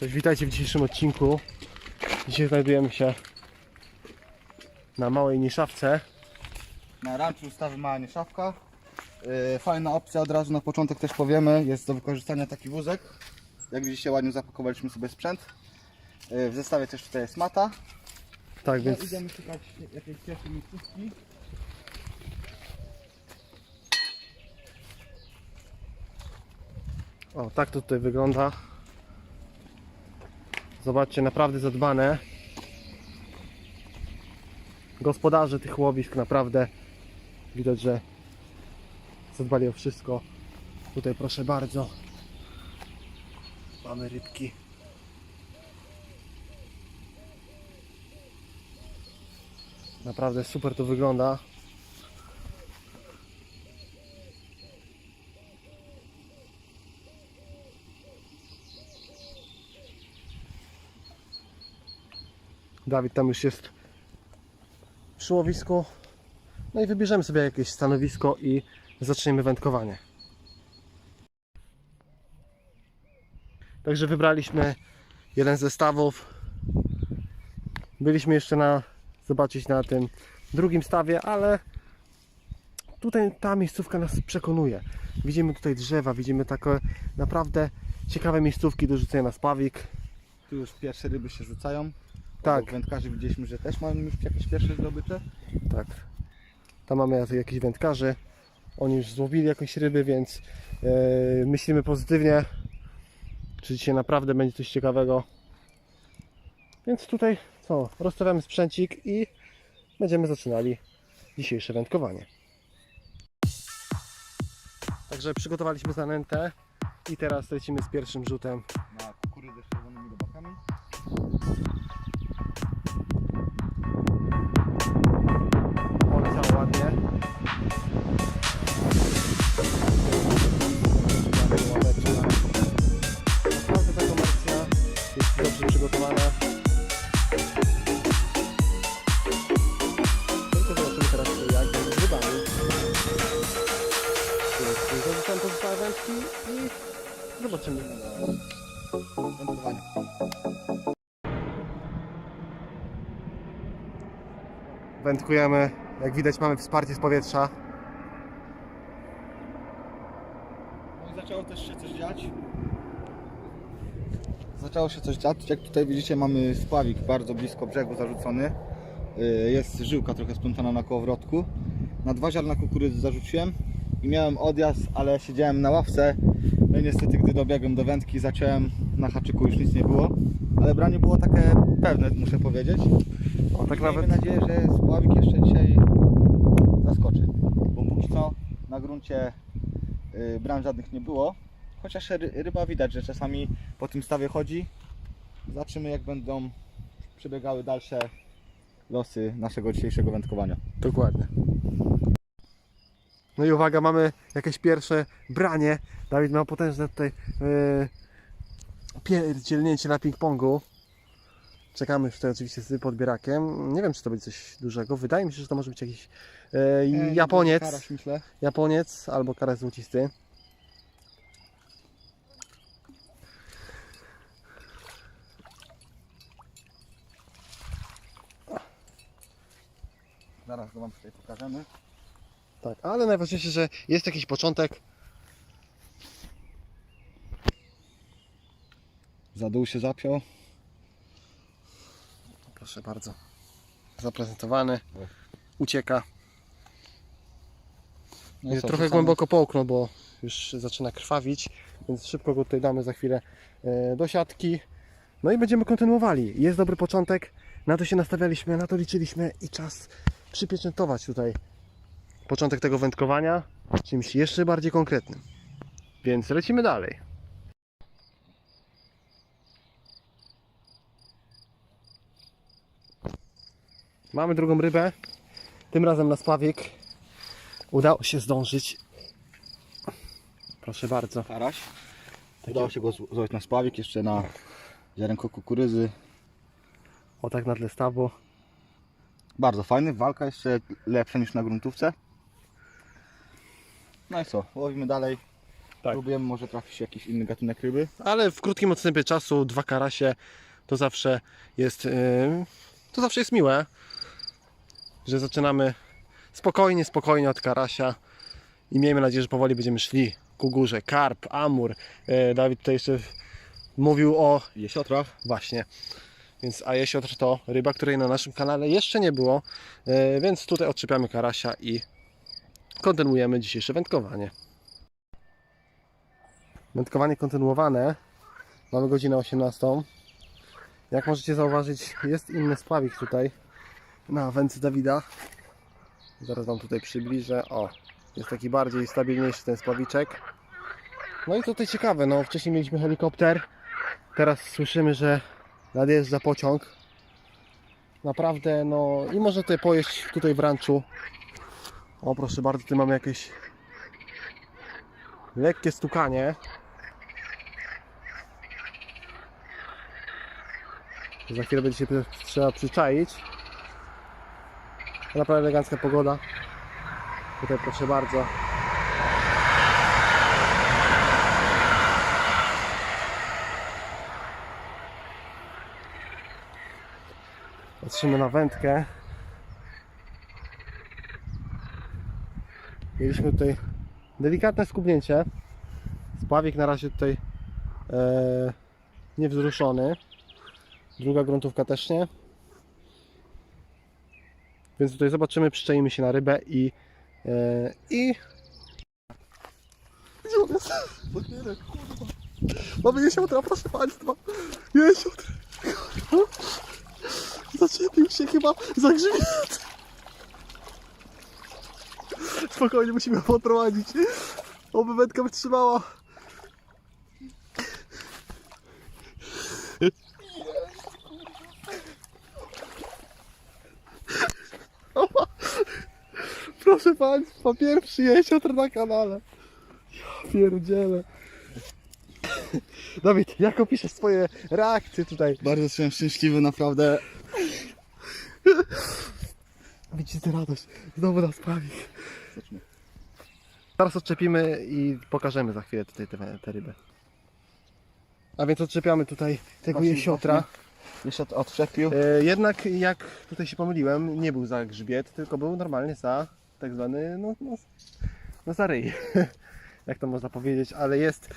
Cześć, witajcie w dzisiejszym odcinku. Dzisiaj znajdujemy się na małej niszawce. Na ranczu ustawy Mała Nieszawka. Yy, fajna opcja, od razu na początek też powiemy, jest do wykorzystania taki wózek. Jak widzicie ładnie zapakowaliśmy sobie sprzęt. Yy, w zestawie też tutaj jest mata. Tak, No, więc idziemy szukać jakiejś pierwszej miejscówki. o, tak to tutaj wygląda. Zobaczcie, naprawdę zadbane. Gospodarze tych łowisk naprawdę widać, że zadbali o wszystko. Tutaj proszę bardzo. Mamy rybki. Naprawdę super to wygląda. Dawid tam już jest przy łowisku. No i wybierzemy sobie jakieś stanowisko i zaczniemy wędkowanie. Także wybraliśmy jeden z zestawów. Byliśmy jeszcze na zobaczyć na tym drugim stawie, ale tutaj ta miejscówka nas przekonuje. Widzimy tutaj drzewa, widzimy takie naprawdę ciekawe miejscówki do rzucenia na spawik. Tu już pierwsze ryby się rzucają. Tak. Wędkarzy widzieliśmy, że też mają już jakieś pierwsze zdobycze. Tak. Tam mamy jakichś wędkarzy. Oni już złowili jakieś ryby, więc e, myślimy pozytywnie. Czy dzisiaj naprawdę będzie coś ciekawego. Więc tutaj co? Rozstawiamy sprzęcik i będziemy zaczynali dzisiejsze wędkowanie. Także przygotowaliśmy zanętę i teraz lecimy z pierwszym rzutem. Na kukurydzę z czerwonymi robakami. Wędkujemy. Jak widać mamy wsparcie z powietrza. No i zaczęło też się coś dziać. Zaczęło się coś dziać. Jak tutaj widzicie mamy spławik bardzo blisko brzegu zarzucony. Yy, Jest żyłka trochę splątana na kołowrotku. Na dwa ziarna kukurydzy zarzuciłem i miałem odjazd, ale siedziałem na ławce. No i niestety gdy dobiegłem do wędki zacząłem na haczyku już nic nie było. Ale branie było takie pewne, muszę powiedzieć. O, tak Miejmy nawet nadzieję, że spławik jeszcze dzisiaj zaskoczy. Bo póki co na gruncie y, bram żadnych nie było. Chociaż ry, ryba widać, że czasami po tym stawie chodzi. Zobaczymy jak będą przebiegały dalsze losy naszego dzisiejszego wędkowania. Dokładnie. No i uwaga, mamy jakieś pierwsze branie. Dawid ma potężne tutaj yy, pierdzielnięcie na ping-pongu. Czekamy tutaj oczywiście z podbierakiem. Nie wiem, czy to będzie coś dużego. Wydaje mi się, że to może być jakiś yy, Japoniec. Karaś, myślę. Japoniec albo karać złocisty. Zaraz to Wam tutaj pokażemy. Tak, ale najważniejsze, że jest jakiś początek. Za dół się zapiął. Proszę bardzo. Zaprezentowany. Ucieka. No co, Trochę głęboko połknął, bo już zaczyna krwawić, więc szybko go tutaj damy za chwilę e, do siatki. No i będziemy kontynuowali. Jest dobry początek, na to się nastawialiśmy, na to liczyliśmy i czas przypieczętować tutaj początek tego wędkowania czymś jeszcze bardziej konkretnym. Więc lecimy dalej. Mamy drugą rybę, tym razem na spawik. Udało się zdążyć. Proszę bardzo. Karaś. Udało się go zł- złożyć na spławik, jeszcze na ziarenko kukurydzy. O tak na tle stawu. Bardzo fajny, walka jeszcze lepsza niż na gruntówce. No i co, łowimy dalej. Tak. Próbujemy, może trafi się jakiś inny gatunek ryby. Ale w krótkim odstępie czasu dwa karasie to zawsze jest yy, to zawsze jest miłe, że zaczynamy spokojnie, spokojnie od karasia i miejmy nadzieję, że powoli będziemy szli ku górze. Karp, amur. Yy, Dawid tutaj jeszcze mówił o Jesiotrach. Właśnie. Więc a jesiotr to ryba, której na naszym kanale jeszcze nie było, e, więc tutaj odczepiamy karasia i kontynuujemy dzisiejsze wędkowanie. Wędkowanie kontynuowane. Mamy godzinę 18. Jak możecie zauważyć, jest inny spławik tutaj na wędce Dawida. Zaraz Wam tutaj przybliżę. O, jest taki bardziej stabilniejszy ten spławiczek. No i tutaj ciekawe, no wcześniej mieliśmy helikopter, Teraz słyszymy, że nadjeżdża pociąg. Naprawdę, no i można tutaj pojeść tutaj w ranczu. O, proszę bardzo, tu mamy jakieś lekkie stukanie. Za chwilę będzie się trzeba przyczaić. Naprawdę elegancka pogoda. Tutaj proszę bardzo. Patrzymy na wędkę. Mieliśmy tutaj delikatne skubnięcie. Spławik na razie tutaj e, niewzruszony. Druga gruntówka też nie. Więc tutaj zobaczymy, przyczaimy się na rybę i e, i. Mamy jesiotra, proszę Państwa. Jesiotra. Zaczepił się chyba za grzbiet. Spokojnie, musimy go odprowadzić. Oby wędka wytrzymała. Proszę Państwa, pierwszy jesiotr na kanale. Ja pierdzielę. Dawid, jak opiszesz swoje reakcje tutaj? Bardzo jestem szczęśliwy, naprawdę. Widzicie radość. Znowu nas prawi. Teraz odczepimy i pokażemy za chwilę tutaj te, te ryby. A więc odczepiamy tutaj tego Właśnie, jesiotra. Jesiotr odczepił. E, jednak jak tutaj się pomyliłem, nie był za grzbiet, tylko był normalnie za tak zwany, no, no, no za ryj. jak to można powiedzieć, ale jest,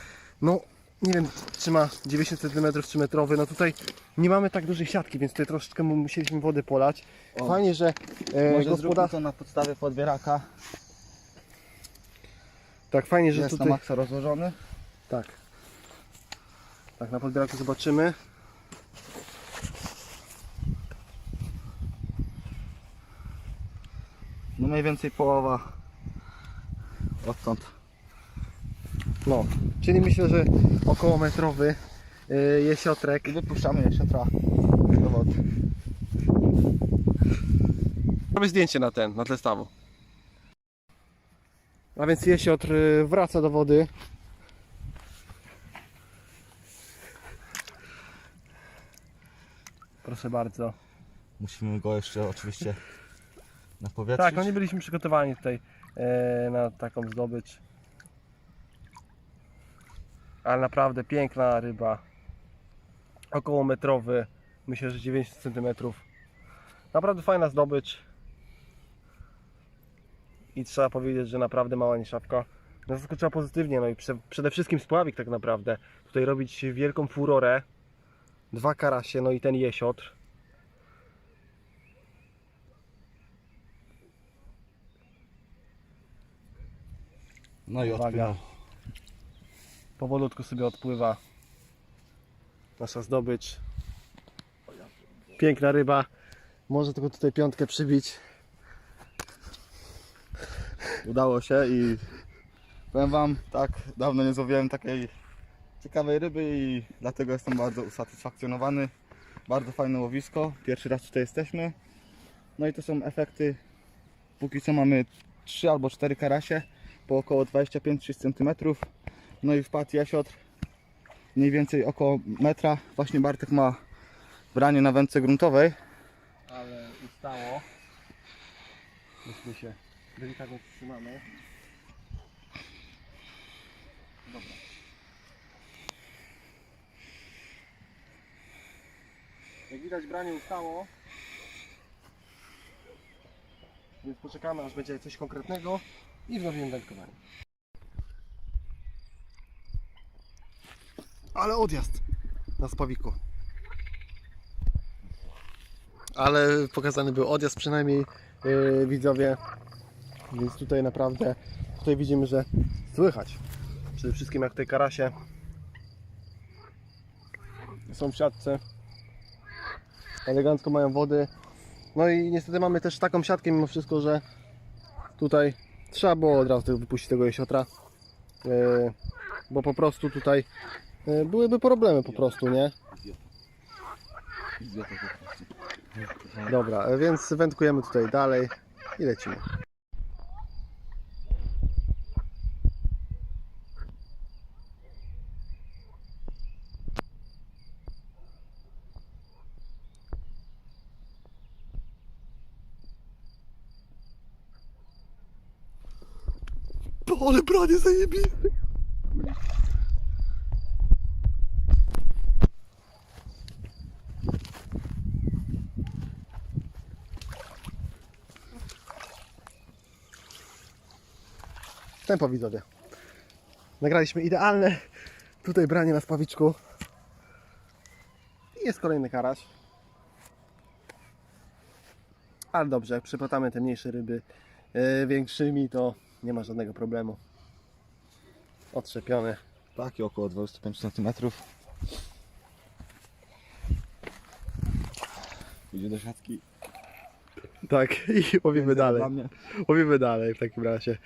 no nie wiem, czy ma 90 cm czy metrowy, no tutaj nie mamy tak dużej siatki, więc tutaj troszeczkę mu musieliśmy wody polać. O. Fajnie, że e, Może gospodarz... to na podstawie podbieraka. Tak, fajnie, że Jest tutaj... na maksa rozłożony. Tak. Tak, na podbieraku zobaczymy. No mniej więcej połowa odtąd. No, czyli myślę, że około metrowy yy, jesiotrek. I wypuszczamy jesiotra do wody. Robię zdjęcie na ten, na tle stawu. A więc jesiotr y, wraca do wody. Proszę bardzo. Musimy go jeszcze oczywiście napowietrzyć. Tak, no nie byliśmy przygotowani tutaj e, na taką zdobycz. Ale naprawdę piękna ryba. Około metrowy. Myślę, że 9 cm. Naprawdę fajna zdobycz. I trzeba powiedzieć, że naprawdę mała nieszawka. No zaskoczyła pozytywnie, no i prze, przede wszystkim spławik tak naprawdę. Tutaj robić wielką furorę. Dwa karasie, no i ten jesiotr. No i Uwaga. odpłynął. powolutku sobie odpływa nasza zdobycz. Piękna ryba. Może tylko tutaj piątkę przybić. Udało się i powiem Wam, tak dawno nie złowiłem takiej ciekawej ryby i dlatego jestem bardzo usatysfakcjonowany. Bardzo fajne łowisko, pierwszy raz tutaj jesteśmy. No i to są efekty. Póki co mamy 3 albo 4 karasie po około 25-30 cm. No i wpadł jasiotr mniej więcej około metra. Właśnie Bartek ma branie na wędce gruntowej. Ale ustało. Myśmy się delikatnie trzymamy. Dobra. Jak widać branie ustało. Więc poczekamy aż będzie coś konkretnego i wznowimy wędkowanie. Ale odjazd na spawiku. Ale pokazany był odjazd przynajmniej yy, widzowie. Więc tutaj naprawdę tutaj widzimy, że słychać. Przede wszystkim jak tej karasie są w siatce. Elegancko mają wody. No i niestety mamy też taką siatkę mimo wszystko, że tutaj trzeba było od razu wypuścić tego jesiotra. Yy, bo po prostu tutaj yy, byłyby problemy po prostu, nie? Dobra, więc wędkujemy tutaj dalej i lecimy. Ale branie zajebiste. Tempo widzowie. Nagraliśmy idealne tutaj branie na spawiczku. I jest kolejny karaś. Ale dobrze, jak przypłatamy te mniejsze ryby e, większymi, to nie ma żadnego problemu. Otrzepiony. Taki około 25 cm. Idzie do siatki. Tak, i łowimy dalej. Łowimy dalej w takim razie.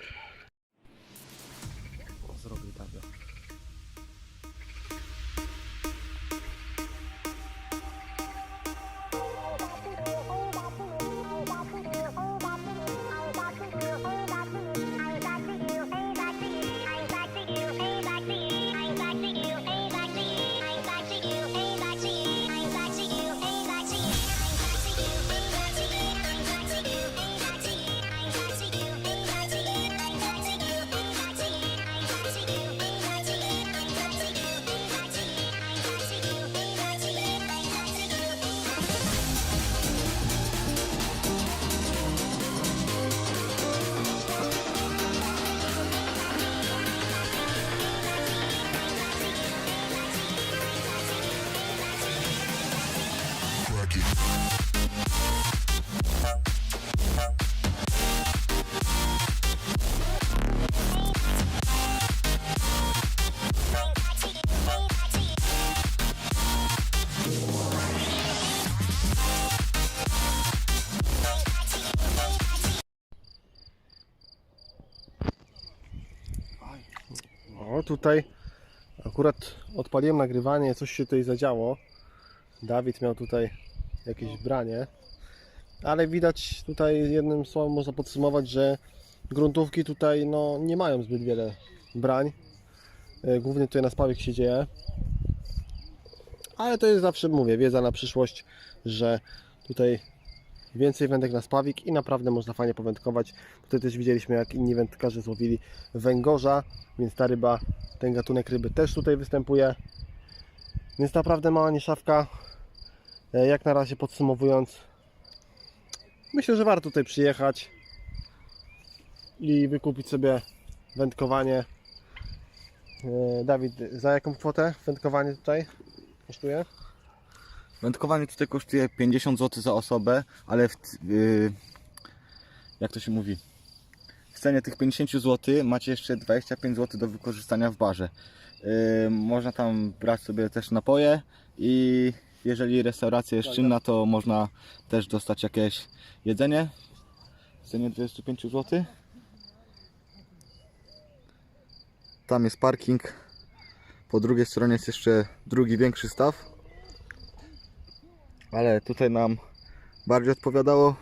Tutaj akurat odpaliłem nagrywanie, coś się tutaj zadziało. Dawid miał tutaj jakieś branie, ale widać tutaj jednym słowem można podsumować, że gruntówki tutaj no, nie mają zbyt wiele brań. E, Głównie tutaj na spawik się dzieje. Ale to jest zawsze, mówię, wiedza na przyszłość, że tutaj więcej wędek na spawik i naprawdę można fajnie powędkować. Tutaj też widzieliśmy jak inni wędkarze złowili węgorza, więc ta ryba, ten gatunek ryby też tutaj występuje. Więc naprawdę mała nieszawka. E, Jak na razie podsumowując, myślę, że warto tutaj przyjechać i wykupić sobie wędkowanie. E, Dawid, za jaką kwotę wędkowanie tutaj kosztuje? Wędkowanie tutaj kosztuje 50 zł za osobę, ale w, yy, jak to się mówi? W cenie tych 50 zł macie jeszcze 25 zł do wykorzystania w barze. Yy, można tam brać sobie też napoje i jeżeli restauracja jest czynna, to można też dostać jakieś jedzenie w cenie 25 zł. Tam jest parking. Po drugiej stronie jest jeszcze drugi większy staw ale tutaj nam bardziej odpowiadało.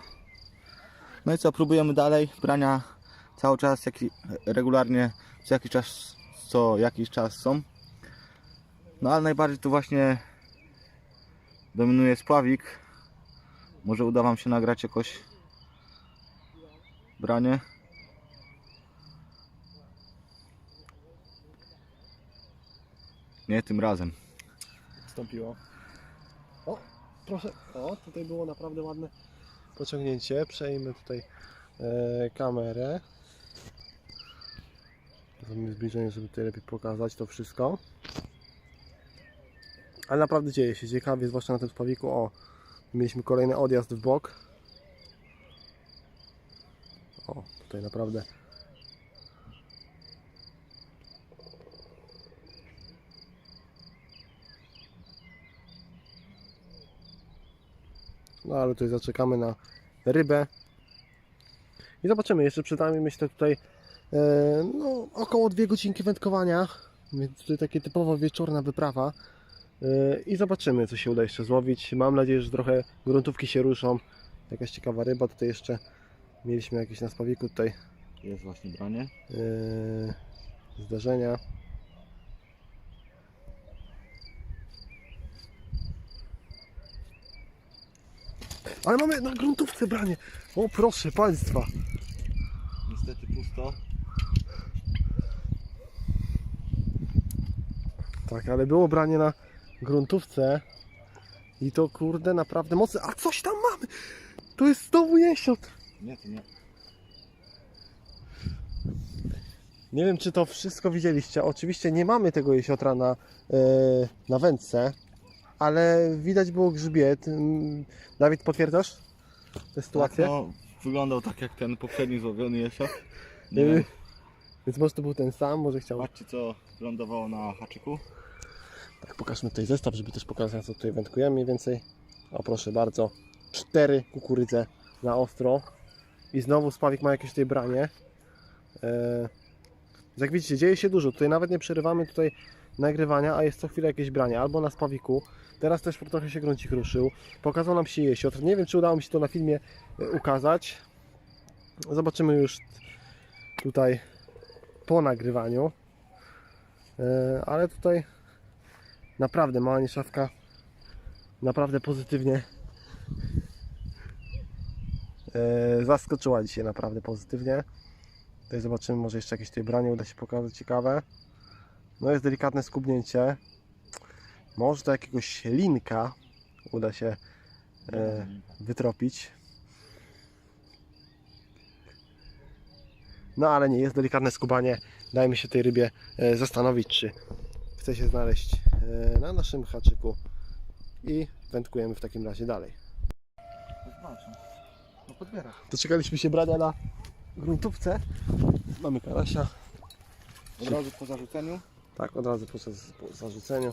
No i co, próbujemy dalej brania cały czas, jak, regularnie co jakiś czas, co jakiś czas są. No ale najbardziej tu właśnie dominuje spławik. Może uda Wam się nagrać jakoś branie. Nie tym razem. wstąpiło. Proszę, o, tutaj było naprawdę ładne pociągnięcie. Przejmę tutaj e, kamerę. Zrobimy zbliżenie, żeby tutaj lepiej pokazać to wszystko. Ale naprawdę dzieje się ciekawie, zwłaszcza na tym spawiku. O, mieliśmy kolejny odjazd w bok. O, tutaj naprawdę No ale tutaj zaczekamy na rybę. I zobaczymy, jeszcze przed nami myślę tutaj e, no, około dwie godzinki wędkowania. Więc tutaj takie typowo wieczorna wyprawa. E, I zobaczymy, co się uda jeszcze złowić. Mam nadzieję, że trochę gruntówki się ruszą. Jakaś ciekawa ryba. Tutaj jeszcze mieliśmy jakieś na spawiku tutaj Jest właśnie branie. e, zdarzenia. Ale mamy na gruntówce branie. O proszę Państwa. Niestety pusto. Tak, ale było branie na gruntówce. I to kurde naprawdę mocne. A coś tam mamy! To jest znowu jesiot. Nie, to nie. Nie wiem, czy to wszystko widzieliście. Oczywiście nie mamy tego jesiotra na, e, na wędce, ale widać było grzbiet. Mm, Dawid, potwierdzasz tę sytuację? Tak, no, wyglądał tak jak ten poprzedni złowiony wiem, Więc może to był ten sam, może chciał. patrzcie co lądowało na haczyku. Tak, pokażmy tutaj zestaw, żeby też pokazać, co tutaj wędkujemy mniej więcej. O, proszę bardzo. Cztery kukurydze na ostro. I znowu spawik ma jakieś tutaj branie. Eee, jak widzicie, dzieje się dużo. Tutaj nawet nie przerywamy tutaj nagrywania, a jest co chwilę jakieś branie. Albo na spawiku. Teraz też trochę się grącik ruszył. Pokazał nam się jesiotr. Nie wiem, czy udało mi się to na filmie e, ukazać. Zobaczymy już tutaj po nagrywaniu. Eee, ale tutaj naprawdę mała nieszawka naprawdę pozytywnie e, zaskoczyła dzisiaj naprawdę pozytywnie tutaj zobaczymy może jeszcze jakieś tutaj branie uda się pokazać ciekawe no jest delikatne skubnięcie może do jakiegoś linka uda się e, wytropić no ale nie jest delikatne skubanie dajmy się tej rybie e, zastanowić czy chce się znaleźć e, na naszym haczyku i wędkujemy w takim razie dalej. No podbiera. Doczekaliśmy się brania na gruntówce. Mamy karasia. Od razu po zarzuceniu. Tak, od razu po, po zarzuceniu.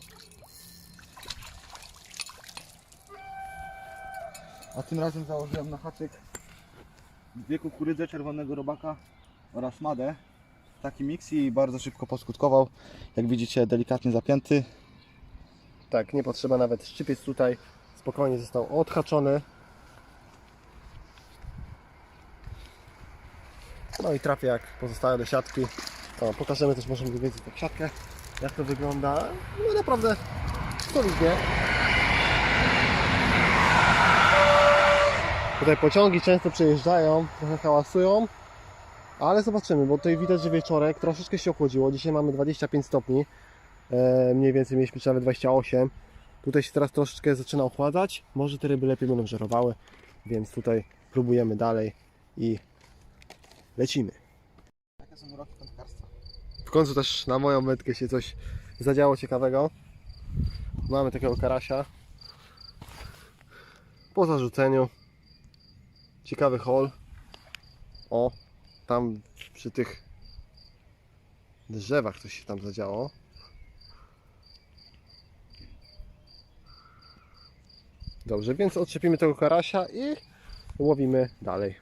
A tym razem założyłem na haczyk dwie kukurydze czerwonego robaka oraz madę. Taki miks i bardzo szybko poskutkował. Jak widzicie delikatnie zapięty. Tak, nie potrzeba nawet szczypiec tutaj. Spokojnie został odhaczony. No i trafia jak pozostałe do siatki. O, pokażemy też może mniej więcej tak siatkę, jak to wygląda. No naprawdę solidnie. Tutaj pociągi często przejeżdżają, trochę hałasują, ale zobaczymy, bo tutaj widać, że wieczorek troszeczkę się ochłodziło. Dzisiaj mamy 25 stopni, e, mniej więcej mieliśmy nawet 28. Tutaj się teraz troszeczkę zaczyna ochładzać. Może te ryby lepiej będą żerowały, więc tutaj próbujemy dalej i lecimy. Jakie są uroki? W końcu też na moją wędkę się coś zadziało ciekawego. Mamy takiego karasia. Po zarzuceniu. Ciekawy hol. O, tam przy tych drzewach coś się tam zadziało. Dobrze, więc odczepimy tego karasia i łowimy dalej.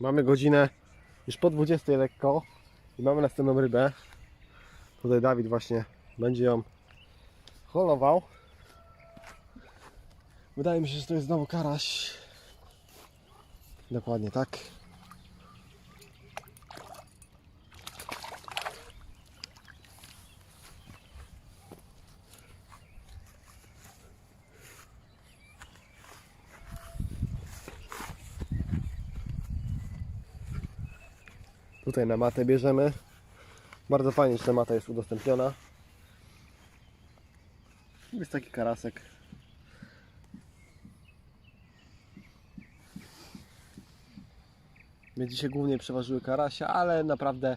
Mamy godzinę już po 20 lekko i mamy następną rybę. Tutaj Dawid właśnie będzie ją holował. Wydaje mi się, że to jest znowu karaś. Dokładnie tak. Tutaj na matę bierzemy. Bardzo fajnie, że ta mata jest udostępniona. Jest taki karasek. Mnie dzisiaj głównie przeważyły karasia, ale naprawdę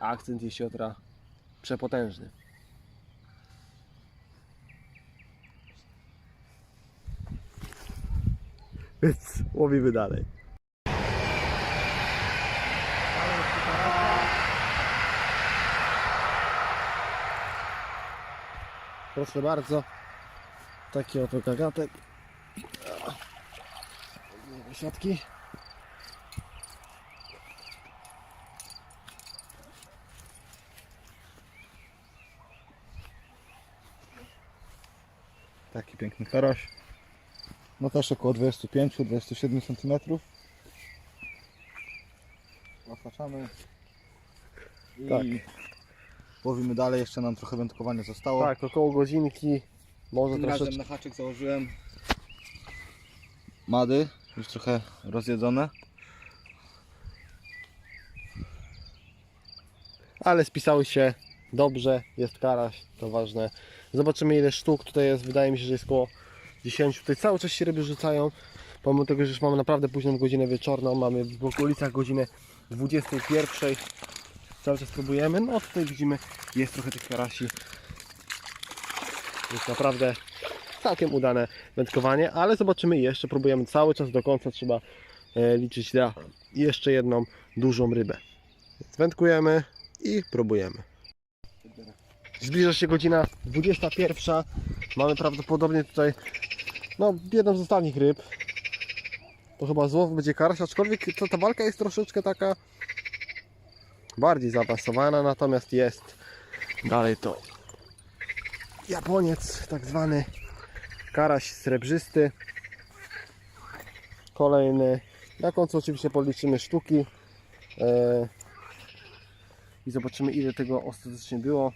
akcent jesiotra przepotężny. Więc łowimy dalej. Proszę bardzo. Taki oto. Odbijemy Siatki. Taki piękny karaś. No też około 25-27 cm. Zapraszamy. I Tak. Łowimy dalej, jeszcze nam trochę wędkowania zostało. Tak, około godzinki. Może Tym razem troszeczkę. na haczyk założyłem mady, już trochę rozjedzone. Ale spisały się dobrze. Jest karaś, to ważne. Zobaczymy ile sztuk tutaj jest. Wydaje mi się, że jest około 10. Tutaj cały czas się ryby rzucają. Pomimo tego, że już mamy naprawdę późną godzinę wieczorną. Mamy w okolicach godziny 21. Cały czas próbujemy. No tutaj widzimy, jest trochę tych karasi. Jest naprawdę całkiem udane wędkowanie, ale zobaczymy jeszcze, próbujemy cały czas do końca, trzeba e, liczyć na jeszcze jedną dużą rybę. Więc wędkujemy i próbujemy. Zbliża się godzina 21. Mamy prawdopodobnie tutaj no, jedną z ostatnich ryb. To chyba złow będzie karś, aczkolwiek to, ta walka jest troszeczkę taka bardziej zaawansowana, natomiast jest dalej to Japoniec, tak zwany karaś srebrzysty. Kolejny. Na końcu oczywiście policzymy sztuki e, i zobaczymy ile tego ostatecznie było.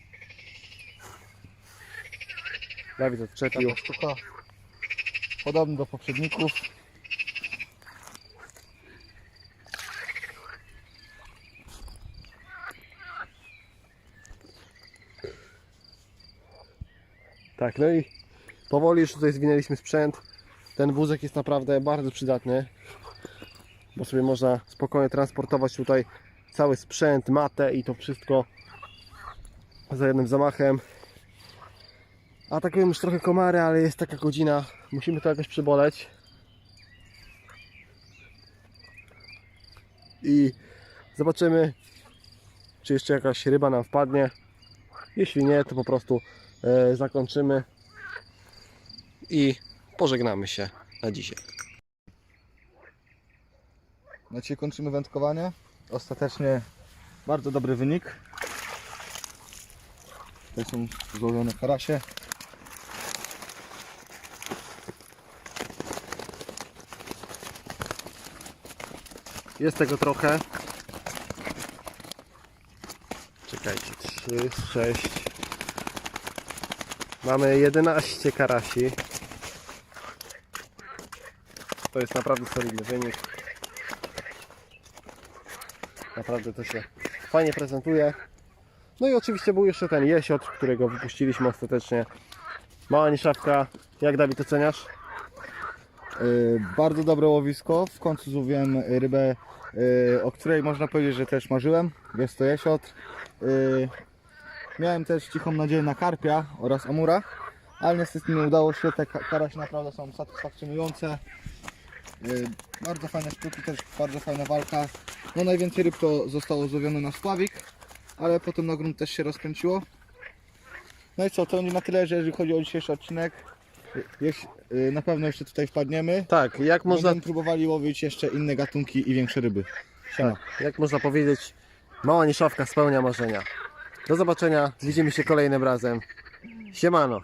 Dawid odczepił. Sztuka. Podobny do poprzedników. Tak, no i powoli już tutaj zwinęliśmy sprzęt. Ten wózek jest naprawdę bardzo przydatny, bo sobie można spokojnie transportować tutaj cały sprzęt, matę i to wszystko za jednym zamachem. Atakują już trochę komary, ale jest taka godzina, musimy to jakoś przyboleć. I zobaczymy, czy jeszcze jakaś ryba nam wpadnie. Jeśli nie, to po prostu zakończymy i pożegnamy się na dzisiaj. Na dzisiaj kończymy wędkowanie. Ostatecznie bardzo dobry wynik. Tutaj są złożone karasie. Jest tego trochę. Czekajcie, 3, 6. Mamy 11 karasi. To jest naprawdę solidny wynik. Naprawdę to się fajnie prezentuje. No i oczywiście był jeszcze ten jesiot, którego wypuściliśmy ostatecznie. Mała niszawka. Jak Dawid oceniasz? Yy, bardzo dobre łowisko. W końcu złowiłem rybę, yy, o której można powiedzieć, że też marzyłem. Jest to jesiotr. Yy, miałem też cichą nadzieję na karpia oraz amura, ale niestety nie udało się. Te ka- karasie naprawdę są satysfakcjonujące. Yy, bardzo fajne sztuki, też bardzo fajna walka. No najwięcej ryb to zostało złowione na spławik, ale potem na grunt też się rozkręciło. No i co, to nie na tyle, że jeżeli chodzi o dzisiejszy odcinek. Jeś- yy, na pewno jeszcze tutaj wpadniemy. Tak, jak można Będziemy próbowali łowić jeszcze inne gatunki i większe ryby. Siema. Tak, jak można powiedzieć, mała niszawka spełnia marzenia. Do zobaczenia, widzimy się kolejnym razem. Siemano.